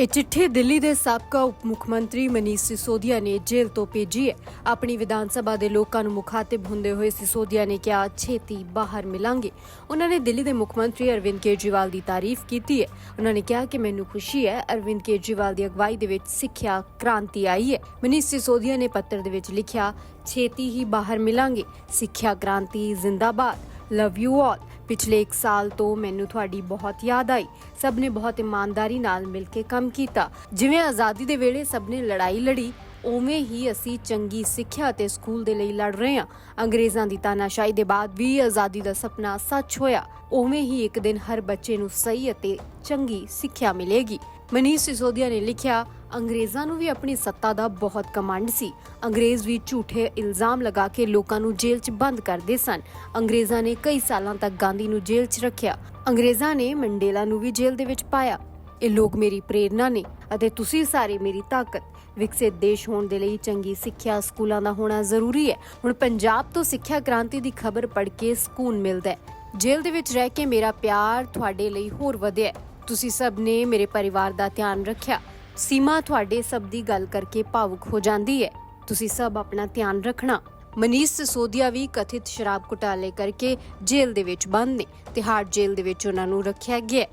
ਇਹ ਚਿੱਠੀ ਦਿੱਲੀ ਦੇ ਸਾਬਕਾ ਉਪ ਮੁੱਖ ਮੰਤਰੀ ਮਨੀਸ਼ ਸਿਸੋਦੀਆ ਨੇ ਜੇਲ੍ਹ ਤੋਂ ਭੇਜੀ ਹੈ। ਆਪਣੀ ਵਿਧਾਨ ਸਭਾ ਦੇ ਲੋਕਾਂ ਨੂੰ ਮੁਖਾਤਿਬ ਹੁੰਦੇ ਹੋਏ ਸਿਸੋਦੀਆ ਨੇ ਕਿਹਾ, ਛੇਤੀ ਬਾਹਰ ਮਿਲਾਂਗੇ। ਉਹਨਾਂ ਨੇ ਦਿੱਲੀ ਦੇ ਮੁੱਖ ਮੰਤਰੀ ਅਰਵਿੰਦ ਕੇਜਰੀਵਾਲ ਦੀ ਤਾਰੀਫ ਕੀਤੀ ਹੈ। ਉਹਨਾਂ ਨੇ ਕਿਹਾ ਕਿ ਮੈਨੂੰ ਖੁਸ਼ੀ ਹੈ, ਅਰਵਿੰਦ ਕੇਜਰੀਵਾਲ ਦੀ ਅਗਵਾਈ ਦੇ ਵਿੱਚ ਸਿੱਖਿਆ ਕ੍ਰਾਂਤੀ ਆਈ ਹੈ। ਮਨੀਸ਼ ਸਿਸੋਦੀਆ ਨੇ ਪੱਤਰ ਦੇ ਵਿੱਚ ਲਿਖਿਆ, ਛੇਤੀ ਹੀ ਬਾਹਰ ਮਿਲਾਂਗੇ। ਸਿੱਖਿਆ ਕ੍ਰਾਂਤੀ ਜ਼ਿੰਦਾਬਾਦ। ਲਵ ਯੂ ਆਲ ਪਿਛਲੇ 1 ਸਾਲ ਤੋਂ ਮੈਨੂੰ ਤੁਹਾਡੀ ਬਹੁਤ ਯਾਦ ਆਈ। ਸਭ ਨੇ ਬਹੁਤ ਇਮਾਨਦਾਰੀ ਨਾਲ ਮਿਲ ਕੇ ਕੰਮ ਕੀਤਾ। ਜਿਵੇਂ ਆਜ਼ਾਦੀ ਦੇ ਵੇਲੇ ਸਭ ਨੇ ਲੜਾਈ ਲੜੀ ਉਵੇਂ ਹੀ ਅਸੀਂ ਚੰਗੀ ਸਿੱਖਿਆ ਅਤੇ ਸਕੂਲ ਦੇ ਲਈ ਲੜ ਰਹੇ ਹਾਂ। ਅੰਗਰੇਜ਼ਾਂ ਦੀ ਤਾਨਾਸ਼ਾਹੀ ਦੇ ਬਾਅਦ ਵੀ ਆਜ਼ਾਦੀ ਦਾ ਸੁਪਨਾ ਸੱਚ ਹੋਇਆ। ਉਵੇਂ ਹੀ ਇੱਕ ਦਿਨ ਹਰ ਬੱਚੇ ਨੂੰ ਸਹੀ ਅਤੇ ਚੰਗੀ ਸਿੱਖਿਆ ਮਿਲੇਗੀ। ਮਨੀਸ਼ ਸਿਸੋਦੀਆ ਨੇ ਲਿਖਿਆ, ਅੰਗਰੇਜ਼ਾਂ ਨੂੰ ਵੀ ਆਪਣੀ ਸੱਤਾ ਦਾ ਬਹੁਤ ਕਮਾਂਡ ਸੀ। ਅੰਗਰੇਜ਼ ਵੀ ਝੂਠੇ ਇਲਜ਼ਾਮ ਲਗਾ ਕੇ ਲੋਕਾਂ ਨੂੰ ਜੇਲ੍ਹ 'ਚ ਬੰਦ ਕਰਦੇ ਸਨ। ਅੰਗਰੇਜ਼ਾਂ ਨੇ ਕਈ ਸਾਲਾਂ ਤੱਕ ਗਾਂਧੀ ਨੂੰ ਜੇਲ੍ਹ 'ਚ ਰੱਖਿਆ। ਅੰਗਰੇਜ਼ਾਂ ਨੇ ਮੰਡੇਲਾ ਨੂੰ ਵੀ ਜੇਲ੍ਹ ਦੇ ਵਿੱਚ ਪਾਇਆ। ਇਹ ਲੋਕ ਮੇਰੀ ਪ੍ਰੇਰਣਾ ਨੇ ਅਤੇ ਤੁਸੀਂ ਸਾਰੇ ਮੇਰੀ ਤਾਕਤ। ਵਿਕਸਿਤ ਦੇਸ਼ ਹੋਣ ਦੇ ਲਈ ਚੰਗੀ ਸਿੱਖਿਆ ਸਕੂਲਾਂ ਦਾ ਹੋਣਾ ਜ਼ਰੂਰੀ ਹੈ। ਹੁਣ ਪੰਜਾਬ ਤੋਂ ਸਿੱਖਿਆ ਕ੍ਰਾਂਤੀ ਦੀ ਖਬਰ ਪੜ੍ਹ ਕੇ ਸਕੂਨ ਮਿਲਦਾ ਹੈ। ਜੇਲ੍ਹ ਦੇ ਵਿੱਚ ਰਹਿ ਕੇ ਮੇਰਾ ਪਿਆਰ ਤੁਹਾਡੇ ਲਈ ਹੋਰ ਵਧਿਆ ਤੁਸੀਂ ਸਭ ਨੇ ਮੇਰੇ ਪਰਿਵਾਰ ਦਾ ਧਿਆਨ ਰੱਖਿਆ। ਸੀਮਾ ਤੁਹਾਡੇ ਸਭ ਦੀ ਗੱਲ ਕਰਕੇ ਭਾਵੁਕ ਹੋ ਜਾਂਦੀ ਹੈ। ਤੁਸੀਂ ਸਭ ਆਪਣਾ ਧਿਆਨ ਰੱਖਣਾ। ਮਨੀਸ਼ ਸਿਸੋਦੀਆ ਵੀ ਕਥਿਤ ਸ਼ਰਾਬ ਘੁਟਾਲੇ ਕਰਕੇ ਜੇਲ੍ਹ ਦੇ ਵਿੱਚ ਬੰਦ ਨੇ। ਤਿਹਾੜ ਜੇਲ੍ਹ ਦੇ ਵਿੱਚ ਉਹਨਾਂ ਨੂੰ ਰੱਖਿਆ ਗਿਆ